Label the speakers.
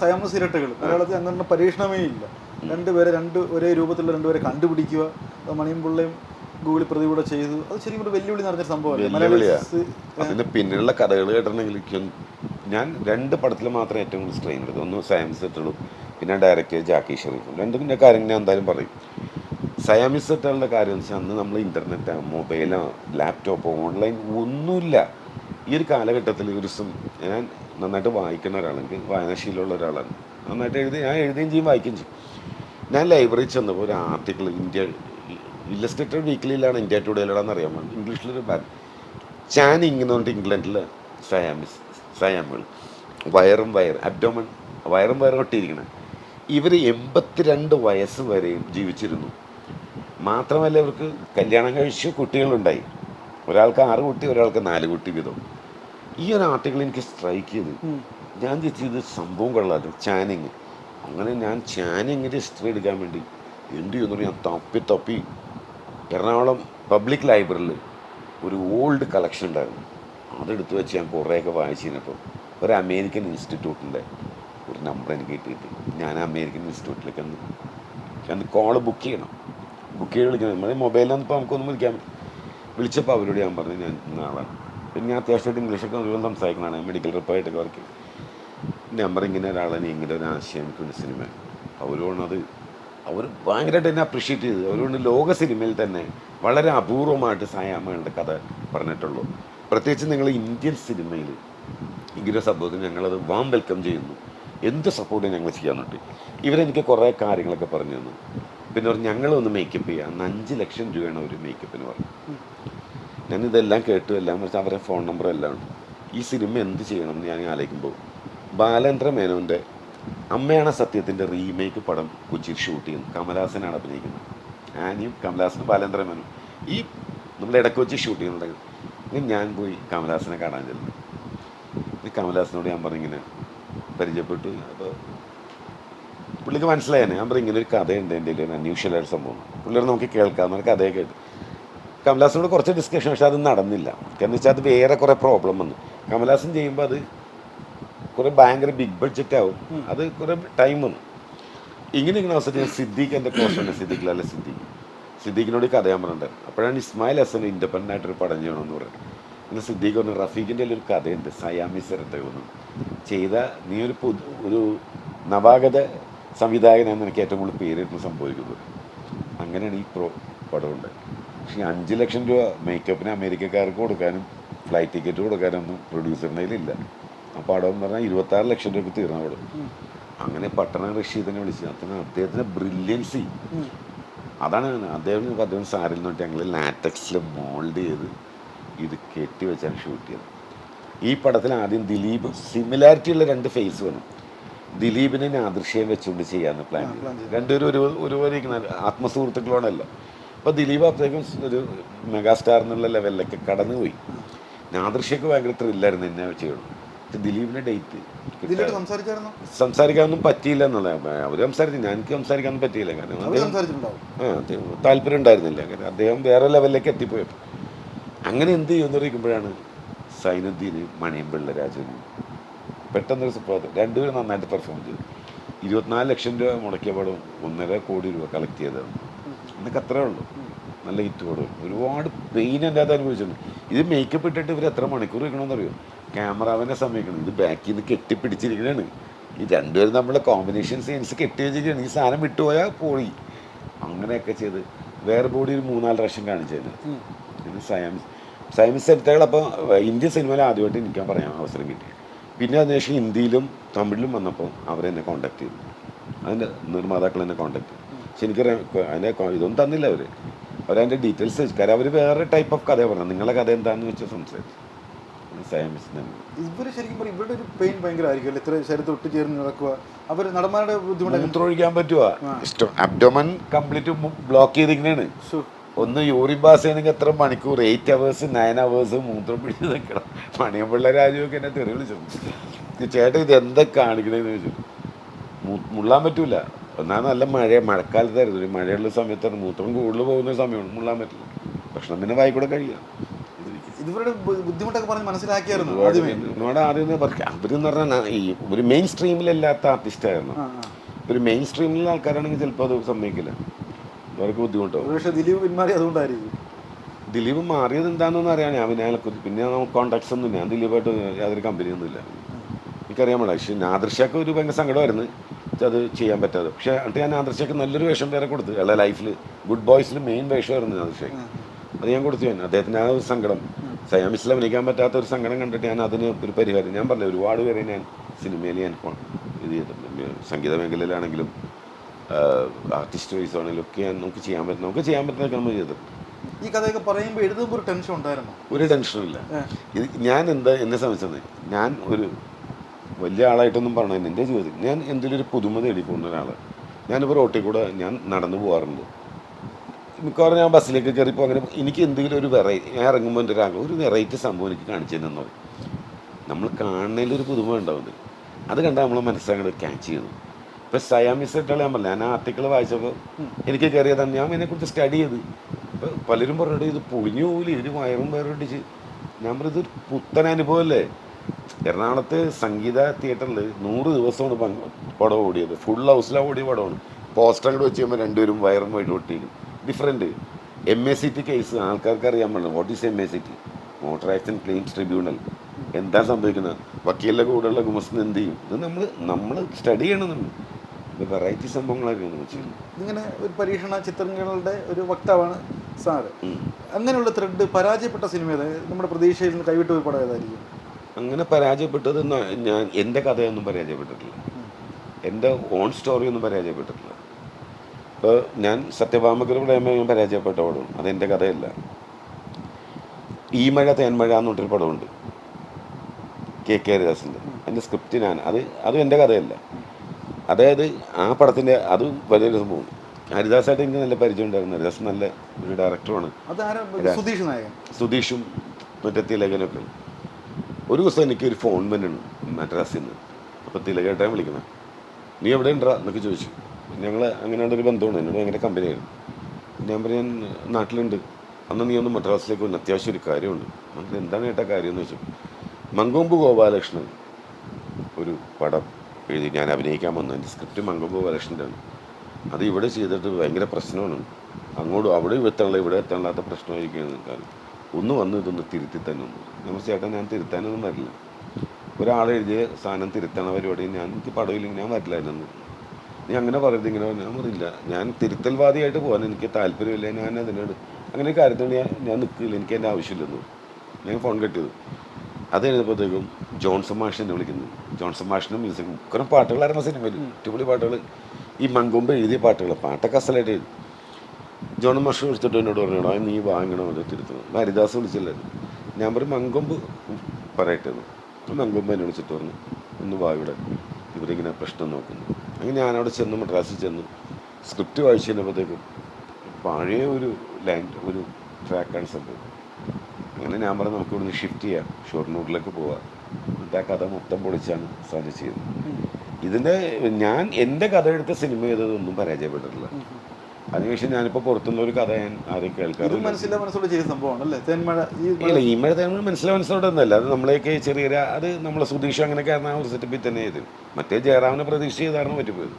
Speaker 1: സയമസ് ഇരട്ടകൾ മലയാളത്തിൽ അങ്ങനെ പരീക്ഷണമേ ഇല്ല. രണ്ടുപേരെ രണ്ട് ഒരേ രൂപത്തിലുള്ള രണ്ടുപേരെ കണ്ടുപിടിക്കുക അത് മണിയും ഗൂഗിൾ പ്രതികൂടെ ചെയ്തു അത് ശരിക്കും ഒരു വെല്ലുവിളി നിറഞ്ഞ സംഭവമല്ലേ.
Speaker 2: അതിന്റെ പിന്നിലുള്ള കഥകൾ കേട്ടിട്ടുണ്ടെങ്കിൽ ഞാൻ രണ്ട് പടത്തിൽ മാത്രമേ ഏറ്റവും കൂടുതൽ സ്ട്രെയിൻ എടുത്തു ഒന്ന് സയാമിസ് സെറ്റുള്ളൂ പിന്നെ ഡയറക്റ്റ് ജാക്കി ഷെറീഫും. രണ്ടും പിന്നെ കാര്യങ്ങൾ ഞാൻ എന്തായാലും പറയും. സയാമിസ് സെറ്റുകളുടെ കാര്യം എന്ന് വെച്ചാൽ അന്ന് നമ്മൾ ഇന്റർനെറ്റ് മൊബൈലോ ലാപ്ടോപ്പോ ഓൺലൈൻ ഒന്നുമില്ല. ഈ ഒരു കാലഘട്ടത്തിൽ ഒരു ഞാൻ നന്നായിട്ട് വായിക്കുന്ന ഒരാളാണ്. എനിക്ക് വായനാശീലമുള്ള ഒരാളാണ്. നന്നായിട്ട് എഴുതി ഞാൻ എഴുതുകയും ചെയ്യും വായിക്കുകയും ചെയ്യും. ഞാൻ ലൈബ്രറി ചെന്നപ്പോൾ ഒരു ആർട്ടിക്കിൾ ഇന്ത്യ ഇല്ലസ്ട്രേറ്റഡ് വീക്കിലിയിലാണ് ഇന്ത്യ ടുഡേയിലാണെന്ന് അറിയാൻ വേണ്ടി ഇംഗ്ലീഷിലൊരു ചാനിങ് എന്ന് പറഞ്ഞിട്ട് ഇംഗ്ലണ്ടിലെ സയാമിസ് സയാമുകൾ വയറും വയർ അബ്ഡോമൻ വയറും വയറും ഒട്ടിയിരിക്കണം. ഇവർ എൺപത്തിരണ്ട് വയസ്സ് വരെയും ജീവിച്ചിരുന്നു. മാത്രമല്ല ഇവർക്ക് കല്യാണം കഴിച്ച് കുട്ടികളുണ്ടായി. ഒരാൾക്ക് ആറ് കുട്ടി ഒരാൾക്ക് നാല് കുട്ടി വീതം. ഈ ഒരു ആർട്ടിക്കിൾ എനിക്ക് സ്ട്രൈക്ക് ചെയ്ത്. ഞാൻ ചെയ്ത സംഭവം കൊള്ളാലും ചാനിങ് അങ്ങനെ ഞാൻ ചാനിങ്ങിന്റെ ഹിസ്റ്ററി എടുക്കാൻ വേണ്ടി എന്ത് ചെയ്യുന്നു ഞാൻ തപ്പി തപ്പി എറണാകുളം പബ്ലിക് ലൈബ്രറിയിൽ ഒരു ഓൾഡ് കളക്ഷൻ ഉണ്ടായിരുന്നു. അതെടുത്ത് വെച്ച് ഞാൻ കുറേയൊക്കെ വായിച്ചു കഴിഞ്ഞപ്പോൾ ഒരു അമേരിക്കൻ ഇൻസ്റ്റിറ്റ്യൂട്ടിന്റെ ഒരു നമ്പർ എനിക്ക് കിട്ടിയിട്ട് ഞാൻ അമേരിക്കൻ ഇൻസ്റ്റിറ്റ്യൂട്ടിലേക്ക് ഒന്ന് ഞാൻ കോൾ ബുക്ക് ചെയ്യണം. ബുക്ക് ചെയ്ത് വിളിക്കണം. നമ്മുടെ മൊബൈലിൽ ഇപ്പോൾ നമുക്കൊന്നും വിളിക്കാൻ വിളിച്ചപ്പോൾ അവരോട് ഞാൻ പറഞ്ഞു ഞാൻ ഇന്ന ആളാണ്. പിന്നെ അത്യാവശ്യമായിട്ട് ഇംഗ്ലീഷൊക്കെ നോക്കുമ്പോൾ സംസാരിക്കണതാണ്. മെഡിക്കൽ റിപ്പായിട്ടൊക്കെ വർക്ക് നമ്പർ ഇങ്ങനെ ഒരാളെ ഇങ്ങനെ ഒരു ആശയം എനിക്കുണ്ട് സിനിമ അവരോടത് അവർ ഭയങ്കരമായിട്ട് എന്നെ അപ്രീഷിയേറ്റ് ചെയ്തു. അവരോട് ലോക സിനിമയിൽ തന്നെ വളരെ അപൂർവമായിട്ട് സായാമ്മയുടെ കഥ പറഞ്ഞിട്ടുള്ളൂ. പ്രത്യേകിച്ച് നിങ്ങൾ ഇന്ത്യൻ സിനിമയിൽ ഇങ്ങനെ സംഭവത്തിൽ ഞങ്ങളത് വാം വെൽക്കം ചെയ്യുന്നു. എന്ത് സപ്പോർട്ട് ഞങ്ങൾ ചെയ്യാനുണ്ട് ഇവരെനിക്ക് കുറേ കാര്യങ്ങളൊക്കെ പറഞ്ഞു തന്നു. പിന്നെ പറഞ്ഞു ഞങ്ങളൊന്ന് മേക്കപ്പ് ചെയ്യാം. അഞ്ച് ലക്ഷം രൂപയാണ് ഒരു മേക്കപ്പിന് പറഞ്ഞു ഞാനിതെല്ലാം കേട്ടു എല്ലാം വെച്ചാൽ അവരുടെ ഫോൺ നമ്പറും എല്ലാം ഉണ്ട് ഈ സിനിമ എന്ത് ചെയ്യണം എന്ന് ഞാൻ ആലോചിക്കുമ്പോൾ ബാലേന്ദ്ര മേനോന്റെ അമ്മയാണ് സത്യത്തിന്റെ റീമേക്ക് പടം കൊച്ചിയിൽ ഷൂട്ട് ചെയ്യുന്നു കമലഹാസനാണ് അഭിനയിക്കുന്നത്. ആനിയും കമലഹാസനും ബാലേന്ദ്ര മേനോൻ. ഈ നമ്മൾ വെച്ച് ഷൂട്ട് ചെയ്യുന്നുണ്ടെങ്കിൽ ഞാൻ പോയി കമലഹാസനെ കാണാൻ ചെല്ലുന്നു. കമലഹാസനോട് ഞാൻ പറഞ്ഞിങ്ങനെ പരിചയപ്പെട്ടു. അപ്പോൾ പുള്ളിക്ക് മനസ്സിലായേനെ ഞാൻ പറഞ്ഞു ഇങ്ങനെ ഒരു കഥയുണ്ട് എന്റെ ഒരു അൺയൂഷ്വലായ സംഭവം. പുള്ളിയോട് നമുക്ക് കേൾക്കാം എന്നൊരു കഥയൊക്കെ കേട്ടു കമലഹാസനോട് കുറച്ച് ഡിസ്കഷൻ പക്ഷെ അത് നടന്നില്ല. കാരണം വെച്ചാൽ അത് വേറെ കുറേ പ്രോബ്ലം വന്നു. കമലഹാസൻ ചെയ്യുമ്പോൾ അത് കുറേ ഭയങ്കര ബിഗ് ബഡ്ജറ്റ് ആവും. അത് കുറേ ടൈം വന്നു. ഇങ്ങനെ ഇങ്ങനെ അവസരം ഞാൻ സിദ്ദീഖ് എന്റെ ക്ലോസ് ഉണ്ട് സിദ്ദീഖ് ലാലെ സിദ്ദീഖ്. സിദ്ദീഖിനോട് കഥയാൻ കഥ ഞാൻ പറഞ്ഞിട്ടുണ്ട്. അപ്പോഴാണ് ഇസ്മായിൽ ഹസൻ ഇൻഡിപെൻഡന്റ് ആയിട്ടൊരു പടം ചെയ്യണമെന്ന് പറയുന്നത് പിന്നെ സിദ്ദീഖ് പറഞ്ഞു റഫീഖിന്റെ ഒരു കഥയുണ്ട് സയാമി ഒന്ന് ചെയ്ത നീ ഒരു പുതു ഒരു നവാഗത സംവിധായകനാണ് എനിക്ക് ഏറ്റവും കൂടുതൽ പേരിട്ട് സംഭവിക്കുന്നത് അങ്ങനെയാണ് ഈ പ്രോ പടം ഉണ്ട് പക്ഷേ അഞ്ച് ലക്ഷം രൂപ മേക്കപ്പിന് അമേരിക്കക്കാർക്ക് കൊടുക്കാനും ഫ്ലൈറ്റ് ടിക്കറ്റ് കൊടുക്കാനൊന്നും പ്രൊഡ്യൂസറിന്റെ കയ്യിലില്ല. അപ്പോൾ പടം എന്ന് പറഞ്ഞാൽ ഇരുപത്താറ് ലക്ഷം രൂപ തീർന്ന അവിടെ അങ്ങനെ പട്ടണ റഷീദിനെ വിളിച്ചു. അതിന് അദ്ദേഹത്തിന് ബ്രില്യൻസി അതാണ് അദ്ദേഹം അദ്ദേഹം സാരിൽ നിന്നിട്ട് ഞങ്ങൾ ലാറ്റക്സിൽ മോൾഡ് ചെയ്ത് ഇത് കെട്ടി വെച്ചാണ് ഷൂട്ട് ചെയ്തത്. ഈ പടത്തിൽ ആദ്യം ദിലീപ് സിമിലാരിറ്റി ഉള്ള രണ്ട് ഫേസ് വേണം ദിലീപിനെ ആദർശയം വെച്ചുകൊണ്ട് ചെയ്യാമെന്ന് പ്ലാൻ ചെയ്തു. രണ്ടുപേരും ഒരു ഒരുപോലെ ഇരിക്കുന്ന ആത്മസുഹൃത്തുക്കളോടല്ല. അപ്പോൾ ദിലീപ് അപ്പോഴേക്കും ഒരു മെഗാസ്റ്റാർ എന്നുള്ള ലെവലിലൊക്കെ കടന്നുപോയി. നാദൃശ്യൊക്കെ ഭയങ്കര ത്രില്ലായിരുന്നു എന്നെ ചെയ്യുള്ളൂ പക്ഷെ ദിലീപിന്റെ ഡേറ്റ് സംസാരിക്കാനൊന്നും പറ്റിയില്ല എന്നുള്ളത് അവർ സംസാരിച്ചു ഞാൻ എനിക്ക് സംസാരിക്കാനൊന്നും പറ്റിയില്ല. കാരണം അദ്ദേഹം താല്പര്യം ഉണ്ടായിരുന്നില്ല. കാരണം അദ്ദേഹം വേറെ ലെവലിലേക്ക് എത്തിപ്പോയപ്പോൾ അങ്ങനെ എന്ത് ചെയ്യുമെന്ന് പറയുമ്പോഴാണ് സൈനുദ്ദീന് മണിയമ്പിള്ള രാജനും പെട്ടെന്നൊരു സുപ്രഭാതം. രണ്ടുപേരും നന്നായിട്ട് പെർഫോം ചെയ്തു. ഇരുപത്തിനാല് ലക്ഷം രൂപ മുടക്കിയ പടം ഒന്നര കോടി രൂപ കളക്ട് ചെയ്തതാണ്. എന്നൊക്കെ അത്രേ ഉള്ളൂ. നല്ല ഹിറ്റ് പടം ഒരുപാട് പെയിൻ എന്റെ അത് അനുഭവിച്ചിട്ടുണ്ട്. ഇത് മേക്കപ്പ് ഇട്ടിട്ട് ഇവർ എത്ര മണിക്കൂർ വെക്കണമെന്നറിയോ ക്യാമറാവിനെ സമയക്കണം ഇത് ബാക്കിൽ നിന്ന് കെട്ടിപ്പിടിച്ചിരിക്കണാണ്. ഈ രണ്ടുപേരും നമ്മളെ കോമ്പിനേഷൻ സീൻസ് കെട്ടി വെച്ചിരിക്കുകയാണ് ഈ സാധനം വിട്ടുപോയാൽ പോയി. അങ്ങനെയൊക്കെ ചെയ്ത് വേറെ ബോഡി ഒരു മൂന്നാൽ പ്രാവശ്യം കാണിച്ചത് പിന്നെ സയൻസ് സയൻസ് സെറ്റുകൾ അപ്പോൾ ഇന്ത്യൻ സിനിമയിൽ ആദ്യമായിട്ട് എനിക്ക് പറയാൻ അവസരം കിട്ടി. പിന്നെ അതിനുശേഷം ഹിന്ദിയിലും തമിഴിലും വന്നപ്പോൾ അവരെന്നെ കോണ്ടാക്ട് ചെയ്തു. അതിന്റെ നിർമ്മാതാക്കൾ എന്നെ കോണ്ടാക്ട് ചെയ്തു. എനിക്ക് അതിന്റെ ഇതൊന്നും തന്നില്ല അവർ അവരതിന്റെ ഡീറ്റെയിൽസ് വെച്ചു കാര്യം അവർ വേറെ ടൈപ്പ് ഓഫ് കഥ പറഞ്ഞു നിങ്ങളെ കഥ എന്താണെന്ന് വെച്ചാൽ സംസാരിച്ചു.
Speaker 1: ഇവർ ശരിക്കും പറയും ഇവരുടെ ഒരു പെയിൻ ഭയങ്കരമായിരിക്കും ഇത്ര ശരീരത്തിൽ ഒട്ടുചേർന്ന് നടക്കുക അവർ നടന്മാരുടെ ബുദ്ധിമുട്ട്
Speaker 2: മൂത്രമൊഴിക്കാൻ പറ്റുമോ ഇഷ്ടം. അബ്ഡോമൻ കംപ്ലീറ്റ് ബ്ലോക്ക്
Speaker 1: ശ്ശോ.
Speaker 2: ഒന്ന് യൂറിൻ പാസ് ചെയ്യണമെങ്കിൽ എത്ര മണിക്കൂർ? എയ്റ്റ് അവേഴ്സ് നയൻ അവേഴ്സ് മൂത്രം പിടിച്ച് നിൽക്കണം. മണിയമ്പിള്ള രാജുവൊക്കെ എന്നെ തെറി വിളിച്ചു. ചേട്ടൻ ഇത് എന്താ കാണിക്കണേന്ന് ചോദിച്ചു. മുള്ളാൻ പറ്റൂല. ഒന്നാമത് നല്ല മഴ മഴക്കാലത്തായിരുന്നു. ഒരു മഴയുള്ള സമയത്താണ് മൂത്രം കൂടുതൽ പോകുന്ന സമയമാണ് മുള്ളാൻ പറ്റില്ല. ഭക്ഷണം പിന്നെ വായിക്കൂടെ കഴിയാം
Speaker 1: ഇവരുടെ ബുദ്ധിമുട്ടൊക്കെ പറഞ്ഞ് മനസ്സിലാക്കിയായിരുന്നു
Speaker 2: എന്നോട് ആദ്യം അവരെന്ന് പറഞ്ഞാൽ ഈ ഒരു മെയിൻ സ്ട്രീമിലല്ലാത്ത ആർട്ടിസ്റ്റായിരുന്നു ഒരു മെയിൻ സ്ട്രീമിലുള്ള ആൾക്കാരാണെങ്കിൽ ചിലപ്പോൾ അത് സമ്മതിക്കില്ല. അവർക്ക് ബുദ്ധിമുട്ടാവും.
Speaker 1: പക്ഷേ ദിലീപ് പിന്മാറി അതുകൊണ്ടായിരിക്കും.
Speaker 2: ദിലീപ് മാറിയത് എന്താണെന്ന് അറിയാൻ ഞാൻ പിന്നെ അയാളെക്കുറിച്ച് പിന്നെ കോണ്ടാക്ട്സ് ഒന്നും ഞാൻ ദിലീപായിട്ട് യാതൊരു കമ്പനിയൊന്നുമില്ല എനിക്കറിയാൻ പാടില്ല. പക്ഷേ നാദൃശ്യക്ക് ഒരു ഭയങ്കര സങ്കടമായിരുന്നു. അത് ചെയ്യാൻ പറ്റാതെ. പക്ഷേ എന്നിട്ട് ഞാൻ നാദൃശ്യക്ക് നല്ലൊരു വേഷം വേറെ കൊടുത്തു. അയാളെ ലൈഫിൽ ഗുഡ് ബോയ്സിൽ മെയിൻ വേഷമായിരുന്നു നാദൃശ്യക്ക് അത് ഞാൻ കൊടുത്തു ഞാൻ അദ്ദേഹത്തിന് ആ ഒരു സങ്കടം. സയാമിസിൽ അഭിനയിക്കാൻ പറ്റാത്ത ഒരു സങ്കടം കണ്ടിട്ട് ഞാൻ അതിന് ഒരു പരിഹാരം. ഞാൻ പറഞ്ഞു ഒരുപാട് പേരെ ഞാൻ സിനിമയിൽ ഞാൻ ഇത് ചെയ്തിട്ടുണ്ട്. സംഗീത മേഖലയിലാണെങ്കിലും ആർട്ടിസ്റ്റ് വൈസ് ആണെങ്കിലും ഒക്കെ ഞാൻ നമുക്ക് ചെയ്യാൻ പറ്റും. നമുക്ക് ചെയ്യാൻ പറ്റുന്നതൊക്കെ നമ്മൾ ചെയ്തിട്ടുണ്ട്
Speaker 1: ഈ കഥയൊക്കെ പറയുമ്പോൾ എഴുതുമ്പോൾ ഒരു ടെൻഷൻ ഉണ്ടായിരുന്നു?
Speaker 2: ഒരു ടെൻഷനും ഇല്ല. ഇത് ഞാൻ എന്താ എന്നെ സംബന്ധിച്ചത് ഞാൻ ഒരു വലിയ ആളായിട്ടൊന്നും പറഞ്ഞു എന്റെ ജീവിതത്തിൽ ഞാൻ എന്തെങ്കിലും ഒരു പുതുമ തേടി പോകുന്ന ഒരാൾ ഞാനിപ്പോൾ റോട്ടിൽ കൂടെ ഞാൻ നടന്നു പോകാറുണ്ട്. മിക്കവാറും ഞാൻ ബസ്സിലേക്ക് കയറിപ്പോൾ അങ്ങനെ എനിക്ക് എന്തെങ്കിലും ഒരു വെറൈറ്റി ഞാൻ ഇറങ്ങുമ്പോൾ എന്റെ ഒരു ഒരു വെറൈറ്റി സംഭവം എനിക്ക് കാണിച്ചു തന്നെന്ന് നമ്മൾ കാണുന്നതിൽ ഒരു പുതുമ ഉണ്ടാവുന്നത് അത് കണ്ടാൽ നമ്മളെ മനസ്സങ്ങോട്ട് ക്യാച്ച് ചെയ്യുന്നു. ഇപ്പോൾ സയാമിസ് ആയിട്ടുള്ള ഞാൻ പറഞ്ഞു ഞാൻ ആ ആർട്ടിക്കിൾ വായിച്ചപ്പോൾ എനിക്ക് കയറിയതാണ് ഞാൻ ഇതിനെക്കുറിച്ച് സ്റ്റഡി ചെയ്ത്. ഇപ്പോൾ പലരും പറഞ്ഞിട്ട് ഇത് പൊളിഞ്ഞു പോകില്ല ഇതിന് വയറും വയറിടിച്ച് ഞാൻ പറഞ്ഞത് പുത്തൻ അനുഭവമല്ലേ എറണാകുളത്ത് സംഗീത തിയേറ്ററിൽ നൂറ് ദിവസമാണ് പടം ഓടിയത്. ഫുൾ ഹൗസിലാണ് ഓടിയ പടമാണ്. പോസ്റ്റർ അങ്ങോട്ട് വെച്ച് കഴിയുമ്പോൾ രണ്ടുപേരും വയറും വഴി ഒട്ടിയിരിക്കും different M A C T case ആൾക്കാർക്ക് അറിയാൻ പാടില്ല. What is M A C T motor accident claims tribunal എന്താ സംഭവിക്കുന്നത് വക്കീലിന്റെ കൂടെയുള്ള ഗുമസ്ന് എന്ത് ചെയ്യും? ഇത് നമ്മൾ നമ്മൾ സ്റ്റഡി ചെയ്യണം നമ്മൾ വെറൈറ്റി സംഭവങ്ങളൊക്കെയാണ് ചെയ്യുന്നത്
Speaker 1: ഇങ്ങനെ ഒരു പരീക്ഷണ ചിത്രങ്ങളുടെ ഒരു വക്താവാണ് സാറ്. അങ്ങനെയുള്ള ത്രെഡ് പരാജയപ്പെട്ട സിനിമ നമ്മുടെ പ്രതീക്ഷയിൽ നിന്ന് കൈവിട്ട് പോയി പടം ഏതായിരിക്കും?
Speaker 2: അങ്ങനെ പരാജയപ്പെട്ടത് ഞാൻ എന്റെ കഥയൊന്നും പരാജയപ്പെട്ടിട്ടില്ല. എന്റെ ഓൺ സ്റ്റോറിയൊന്നും പരാജയപ്പെട്ടിട്ടില്ല. ഇപ്പോൾ ഞാൻ സത്യഭാമകർ പ്രേമ ഞാൻ പരാജയപ്പെട്ട പടമാണ്. അതെന്റെ കഥയല്ല. ഈ മഴ തേന്മഴ എന്ന് പറഞ്ഞൊരു പടമുണ്ട്. കെ കെ ഹരിദാസിന്റെ അതിന്റെ സ്ക്രിപ്റ്റ് ഞാൻ അത് അതും എന്റെ കഥയല്ല. അതായത് ആ പടത്തിന്റെ അത് വലിയൊരു സംഭവം. ഹരിദാസായിട്ട് എനിക്ക് നല്ല പരിചയം ഉണ്ടായിരുന്നു. ഹരിദാസ് നല്ല ഒരു ഡയറക്ടറാണ്
Speaker 1: സുധീഷും
Speaker 2: മറ്റേ തിലകനൊക്കെ. ഒരു ദിവസം എനിക്ക് ഒരു ഫോൺ വന്നിട്ടുണ്ട് മദ്രാസിൽ നിന്ന്. അപ്പോൾ തിലകേട്ടാൻ വിളിക്കണം നീ എവിടെ ഉണ്ടാ? എന്നൊക്കെ ചോദിച്ചു. ഞങ്ങൾ അങ്ങനെയുള്ള ഒരു ബന്ധമാണ്. എന്നോട് ഭയങ്കര കമ്പനിയായിരുന്നു ഞാൻ പറഞ്ഞു ഞാൻ നാട്ടിലുണ്ട്. അന്ന് നീ ഒന്ന് മദ്രാസിലേക്ക് വന്ന്. അത്യാവശ്യം ഒരു കാര്യമുണ്ട്. നമുക്ക് എന്താണ് ഏട്ടാ കാര്യം എന്ന് വെച്ചു മങ്കൊമ്പ് ഗോപാലകൃഷ്ണൻ ഒരു പടം എഴുതി ഞാൻ അഭിനയിക്കാൻ വന്നു. എന്റെ സ്ക്രിപ്റ്റ് മങ്കൊമ്പ് ഗോപാലകൃഷ്ണന്റെ ആണ്. അത് ഇവിടെ ചെയ്തിട്ട് ഭയങ്കര പ്രശ്നമാണ്. അങ്ങോട്ട് അവിടെ എത്താനുള്ള ഇവിടെ എത്താനുള്ള പ്രശ്നമായിരിക്കുകയാണ് കാരണം ഒന്ന് വന്ന് ഇതൊന്ന് തിരുത്തി തന്നെ നമ്മൾ ചേട്ടാ ഞാൻ തിരുത്താനൊന്നും വരില്ല. ഒരാൾ എഴുതിയ സാധനം തിരുത്തണ പരിപാടി ഞാൻ എനിക്ക് പടവില്ലെങ്കിൽ ഞാൻ വരില്ലായിരുന്നു. നീ അങ്ങനെ പറയരുത് ഇങ്ങനെ ഞാൻ പറയില്ല. ഞാൻ തിരുത്തൽവാദിയായിട്ട് പോകാൻ എനിക്ക് താല്പര്യമില്ല. ഞാൻ അതിനോട് അങ്ങനെ കാര്യത്തിൽ ഞാൻ ഞാൻ നിൽക്കില്ല. എനിക്ക് എന്റെ ആവശ്യമില്ലെന്ന്. ഞാൻ ഫോൺ കെട്ടിയത്. അത് കഴിഞ്ഞപ്പോഴത്തേക്കും ജോൺസൺ മാഷൻ എന്നെ വിളിക്കുന്നു. ജോൺസൺ മാഷിന്റെ മ്യൂസിക് കുറേ പാട്ടുകളായിരുന്നു സിനിമയിൽ. അടിപൊളി പാട്ടുകൾ ഈ മങ്കൊമ്പ് എഴുതിയ പാട്ടുകൾ പാട്ടൊക്കെ അസലായിട്ട് എഴുതി. ജോൺ മഷൻ വിളിച്ചിട്ട് എന്നോട് പറഞ്ഞോടോ നീ വാങ്ങണം അത് തിരുത്തണം? ഹരിദാസ് വിളിച്ചില്ലായിരുന്നു ഞാൻ പറയും മങ്കൊമ്പ് പറയട്ടെ മങ്കൊമ്പ് എന്നെ വിളിച്ചിട്ട് പറഞ്ഞു ഒന്ന് വാ ഇവിടെ ഇവരിങ്ങനെ പ്രശ്നം നോക്കുന്നു. അങ്ങനെ ഞാനവിടെ ചെന്ന് മദ്രാസിൽ ചെന്ന്. സ്ക്രിപ്റ്റ് വായിച്ചു കഴിഞ്ഞപ്പോഴത്തേക്കും പഴയ ഒരു ലാൻഡ് ഒരു ട്രാക്കാണ് സംഭവം. അങ്ങനെ ഞാൻ പറഞ്ഞു നമുക്ക് ഇവിടുന്ന് ഷിഫ്റ്റ് ചെയ്യാം ഷൊർണൂരിലേക്ക് പോവാം. എന്നിട്ട് ആ കഥ മൊത്തം പൊളിച്ചാണ് സാധിച്ചത് ഇതിന്റെ ഞാൻ എന്റെ കഥ എടുത്ത സിനിമ ചെയ്തതൊന്നും പരാജയപ്പെട്ടിട്ടില്ല. അതിനുശേഷം ഞാനിപ്പോൾ പുറത്തുനിന്ന് ഒരു കഥ ഞാൻ ആരും കേൾക്കാറില്ല.
Speaker 1: മനസ്സിലെ മനസ്സോടെ ചെയ്ത സംഭവമാണ് അല്ലേ തേന്മഴ ഈ
Speaker 2: ഇല്ല ഈ മഴ തേന്മഴ മനസ്സിലെ മനസ്സിലോടെ ഒന്നല്ല അത് നമ്മളെയൊക്കെ ചെറിയ അത് നമ്മളെ സുധീഷ് അങ്ങനെ ആയിരുന്നു ആ ഒരു സെറ്റപ്പിൽ തന്നെ ചെയ്തു മറ്റേ ജയറാമിനെ പ്രതീക്ഷ ചെയ്താണ് പറ്റിപ്പോയത്.